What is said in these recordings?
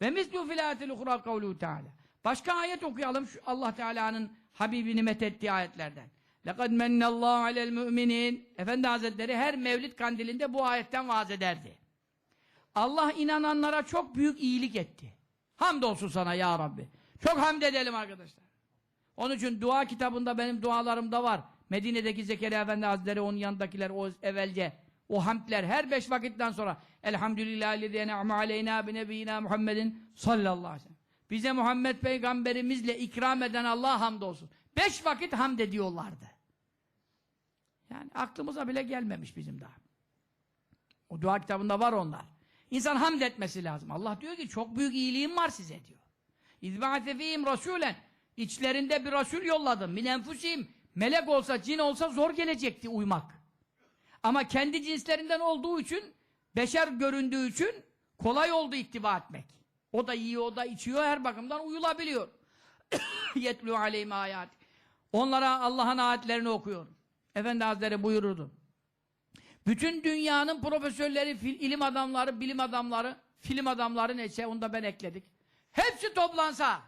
Ve mislu filatil uhra kavlu teala. Başka ayet okuyalım şu Allah Teala'nın Habibini methettiği ayetlerden. لَقَدْ مَنَّ اللّٰهُ عَلَى الْمُؤْمِنِينَ Efendi Hazretleri her mevlid kandilinde bu ayetten vaaz ederdi. Allah inananlara çok büyük iyilik etti. Hamdolsun sana ya Rabbi. Çok hamd edelim arkadaşlar. Onun için dua kitabında benim dualarımda var. Medine'deki Zekeriya Efendi Hazretleri, onun yanındakiler, o evvelce, o hamdler her beş vakitten sonra Elhamdülillahi ne'me aleyna bi nebiyyina Muhammedin sallallahu aleyhi ve sellem. Bize Muhammed peygamberimizle ikram eden Allah hamdolsun. Beş vakit hamd ediyorlardı. Yani aklımıza bile gelmemiş bizim daha. O dua kitabında var onlar. İnsan hamd etmesi lazım. Allah diyor ki çok büyük iyiliğim var size diyor. İzba'ate fîhim rasûlen. İçlerinde bir rasul yolladım. Min enfusihim. Melek olsa, cin olsa zor gelecekti uymak. Ama kendi cinslerinden olduğu için, beşer göründüğü için kolay oldu ittiba etmek. O da yiyor, o da içiyor, her bakımdan uyulabiliyor. Yetlu aleyhim ayat. Onlara Allah'ın ayetlerini okuyor. Efendi Hazretleri buyururdu. Bütün dünyanın profesörleri, ilim adamları, bilim adamları, film adamları neyse onu da ben ekledik. Hepsi toplansa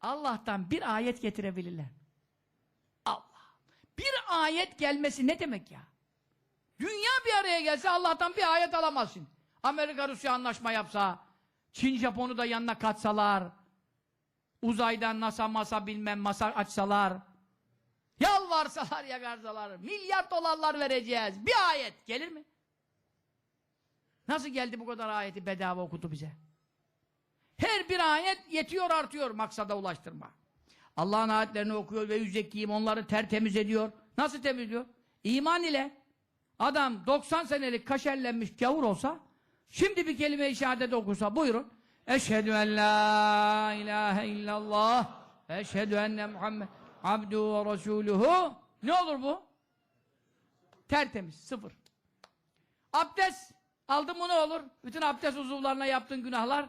Allah'tan bir ayet getirebilirler. Allah. Bir ayet gelmesi ne demek ya? Dünya bir araya gelse Allah'tan bir ayet alamazsın. Amerika Rusya anlaşma yapsa, Çin Japon'u da yanına katsalar, uzaydan NASA masa bilmem masa açsalar, yalvarsalar yakarsalar, milyar dolarlar vereceğiz. Bir ayet gelir mi? Nasıl geldi bu kadar ayeti bedava okudu bize? Her bir ayet yetiyor artıyor maksada ulaştırma. Allah'ın ayetlerini okuyor ve yüzekkiyim onları tertemiz ediyor. Nasıl temizliyor? İman ile. Adam 90 senelik kaşerlenmiş gavur olsa şimdi bir kelime-i şehadet okursa buyurun. Eşhedü en la ilahe illallah eşhedü enne Muhammed abdu ve resuluhu ne olur bu? Tertemiz, sıfır. Abdest aldın mı ne olur? Bütün abdest uzuvlarına yaptığın günahlar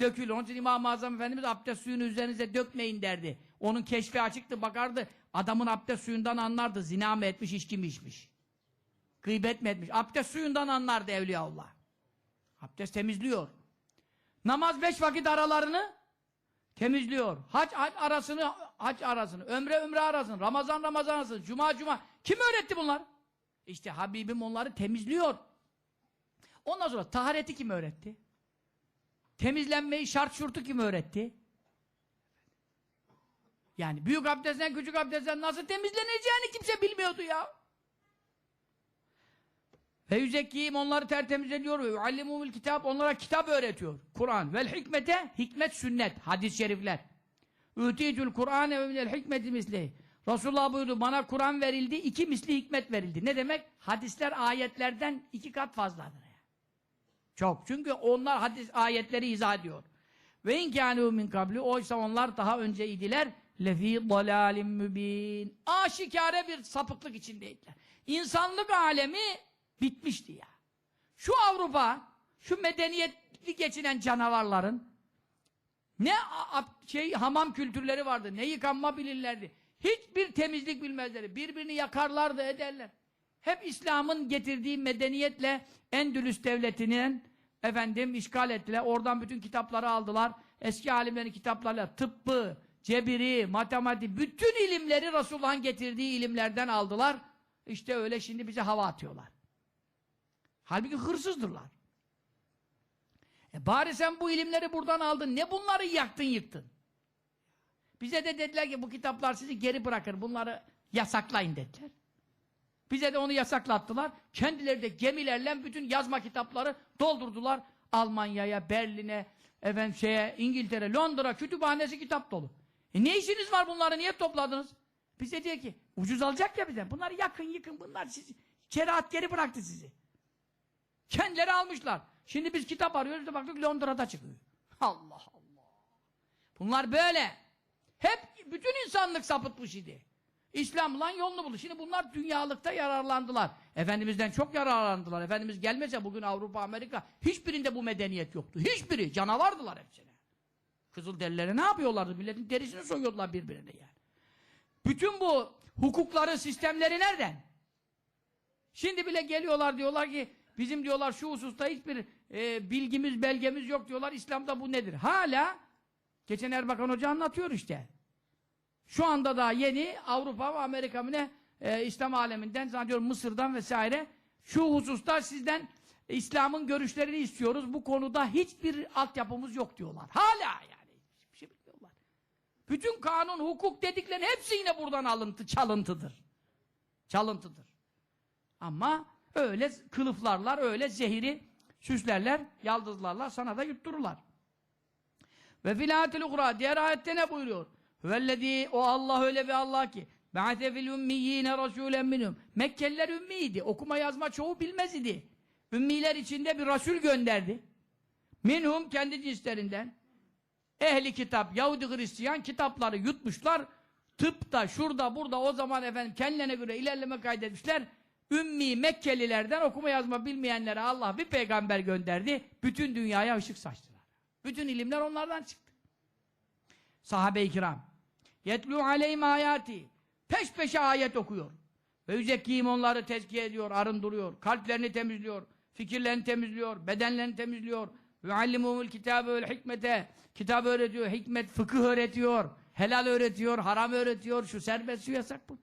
dökülür. Onun için İmam-ı Azam Efendimiz abdest suyunu üzerinize dökmeyin derdi. Onun keşfi açıktı bakardı. Adamın abdest suyundan anlardı. Zina mı etmiş, içki mi içmiş? Gıybet mi etmiş? Abdest suyundan anlardı Evliyaullah. Abdest temizliyor. Namaz beş vakit aralarını temizliyor. Hac, hac arasını, hac arasını, ömre ömre arasını, Ramazan Ramazan arasını, Cuma Cuma. Kim öğretti bunlar? İşte Habibim onları temizliyor. Ondan sonra tahareti kim öğretti? Temizlenmeyi şart şurtu kim öğretti? Yani büyük abdestten küçük abdestten nasıl temizleneceğini kimse bilmiyordu ya. Ve yüzekkiyim onları tertemiz ediyor ve yuallimumul kitap onlara kitap öğretiyor. Kur'an vel hikmete hikmet sünnet hadis-i şerifler. Ütitül Kur'an ve minel hikmeti misli. Resulullah buyurdu bana Kur'an verildi iki misli hikmet verildi. Ne demek? Hadisler ayetlerden iki kat fazladır. Çok. Çünkü onlar hadis ayetleri izah ediyor. Ve inkânû min kabli oysa onlar daha önce idiler lefî dalâlim mübîn. Aşikare bir sapıklık içindeydiler. İnsanlık alemi bitmişti ya. Şu Avrupa, şu medeniyetli geçinen canavarların ne şey hamam kültürleri vardı, ne yıkanma bilirlerdi. Hiçbir temizlik bilmezleri. Birbirini yakarlardı, ederler. Hep İslam'ın getirdiği medeniyetle Endülüs devletinin efendim işgal ettiler. Oradan bütün kitapları aldılar. Eski alimlerin kitaplarıyla tıbbı, cebiri, matematik, bütün ilimleri Resulullah'ın getirdiği ilimlerden aldılar. İşte öyle şimdi bize hava atıyorlar. Halbuki hırsızdırlar. E bari sen bu ilimleri buradan aldın. Ne bunları yaktın yıktın? Bize de dediler ki bu kitaplar sizi geri bırakır. Bunları yasaklayın dediler. Bize de onu yasaklattılar. Kendileri de gemilerle bütün yazma kitapları doldurdular. Almanya'ya, Berlin'e, efendim şeye, İngiltere, Londra kütüphanesi kitap dolu. E ne işiniz var bunları niye topladınız? Bize diyor ki ucuz alacak ya bize. Bunları yakın yıkın bunlar sizi. Kerahat geri bıraktı sizi. Kendileri almışlar. Şimdi biz kitap arıyoruz da baktık Londra'da çıkıyor. Allah Allah. Bunlar böyle. Hep bütün insanlık sapıtmış idi. İslam'la yolunu buldu. Şimdi bunlar dünyalıkta yararlandılar. Efendimiz'den çok yararlandılar. Efendimiz gelmese bugün Avrupa, Amerika hiçbirinde bu medeniyet yoktu. Hiçbiri. Canavardılar hepsine. Kızılderililere ne yapıyorlardı? Milletin derisini soyuyordular birbirine yani. Bütün bu hukukları, sistemleri nereden? Şimdi bile geliyorlar diyorlar ki bizim diyorlar şu hususta hiçbir e, bilgimiz, belgemiz yok diyorlar. İslam'da bu nedir? Hala geçen Erbakan Hoca anlatıyor işte. Şu anda da yeni Avrupa ve Amerika mı ne e, İslam aleminden zannediyorum Mısır'dan vesaire şu hususta sizden İslam'ın görüşlerini istiyoruz. Bu konuda hiçbir altyapımız yok diyorlar. Hala yani. Hiçbir şey bilmiyorlar. Bütün kanun, hukuk dediklerin hepsi yine buradan alıntı, çalıntıdır. Çalıntıdır. Ama öyle kılıflarlar, öyle zehiri süslerler, yaldızlarlar, sana da yuttururlar. Ve filatil ukra, diğer ayette ne buyuruyor? Hüvellezî, o Allah öyle bir Allah ki, Be'ate fil ümmiyyîne rasûlen minhum. Mekkeliler ümmiydi, okuma yazma çoğu bilmez idi. Ümmiler içinde bir Resul gönderdi. Minhum, kendi cinslerinden. Ehli kitap, Yahudi Hristiyan kitapları yutmuşlar. Tıpta, şurada, burada o zaman efendim kendilerine göre ilerleme kaydetmişler. Ümmi Mekkelilerden okuma yazma bilmeyenlere Allah bir peygamber gönderdi. Bütün dünyaya ışık saçtılar. Bütün ilimler onlardan çıktı. Sahabe-i kiram. Yetlu aleyhim ayati. Peş peşe ayet okuyor. Ve yüzekkiyim onları tezkiye ediyor, arındırıyor. Kalplerini temizliyor. Fikirlerini temizliyor. Bedenlerini temizliyor. Ve allimumul kitabe vel hikmete. Kitabı öğretiyor. Hikmet, fıkıh öğretiyor. Helal öğretiyor. Haram öğretiyor. Şu serbest, şu yasak bu.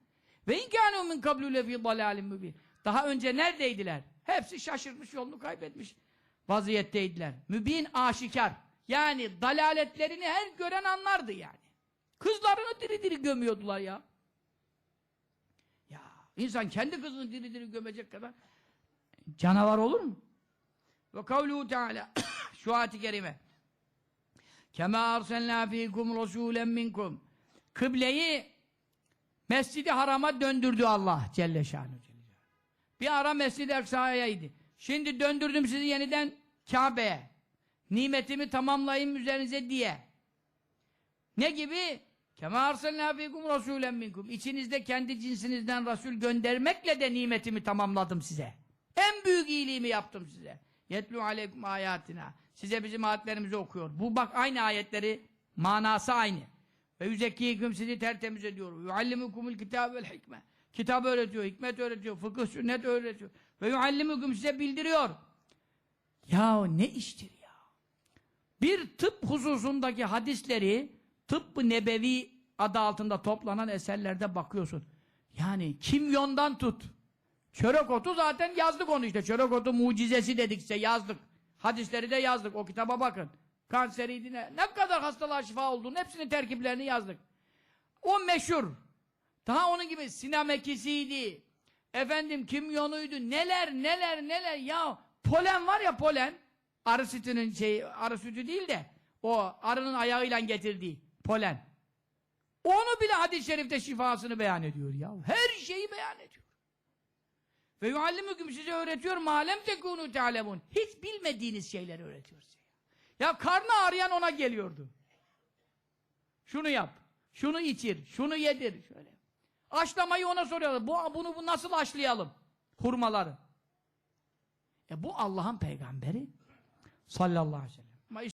Ve inkânu min kablû lefî dalâlim mübîn. Daha önce neredeydiler? Hepsi şaşırmış, yolunu kaybetmiş vaziyetteydiler. Mübin aşikar. Yani dalaletlerini her gören anlardı yani. Kızlarını diri diri gömüyordular ya. Ya insan kendi kızını diri diri gömecek kadar canavar olur mu? Ve kavluhu teala şu ayet-i kerime Kema arsalna fikum rasulen minkum Kıbleyi Mescidi Haram'a döndürdü Allah Celle Şanuhu. Bir ara Mescid-i Aksa'yaydı. Şimdi döndürdüm sizi yeniden Kabe'ye. Nimetimi tamamlayayım üzerinize diye. Ne gibi? Kema arsalna fikum rasulen minkum. İçinizde kendi cinsinizden Resul göndermekle de nimetimi tamamladım size. En büyük iyiliğimi yaptım size. Yetlu aleykum ayatina. Size bizim ayetlerimizi okuyor. Bu bak aynı ayetleri manası aynı. Ve yüzekkiyeküm sizi tertemiz ediyor. Yuallimukumul kitab vel hikme. Kitap öğretiyor, hikmet öğretiyor, fıkıh, sünnet öğretiyor. Ve yuallimukum size bildiriyor. Ya ne iştir ya? Bir tıp hususundaki hadisleri tıbbı nebevi adı altında toplanan eserlerde bakıyorsun. Yani kimyondan tut. Çörek otu zaten yazdık onu işte. Çörek otu mucizesi dedikse yazdık. Hadisleri de yazdık. O kitaba bakın. Kanseriydi ne, ne kadar hastalığa şifa olduğunu hepsinin terkiplerini yazdık. O meşhur. Daha onun gibi sinamekisiydi. Efendim kimyonuydu. Neler neler neler ya. Polen var ya polen. Arı sütünün şeyi, arı sütü değil de o arının ayağıyla getirdiği polen. Onu bile hadis-i şerifte şifasını beyan ediyor ya. Her şeyi beyan ediyor. Ve yuallimüküm size öğretiyor malem tekunu tealemun. Hiç bilmediğiniz şeyleri öğretiyor size. Ya karnı ağrıyan ona geliyordu. Şunu yap. Şunu içir. Şunu yedir. Şöyle. Aşlamayı ona soruyorlar. Bu, bunu bu nasıl aşlayalım? Hurmaları. E bu Allah'ın peygamberi sallallahu aleyhi ve sellem.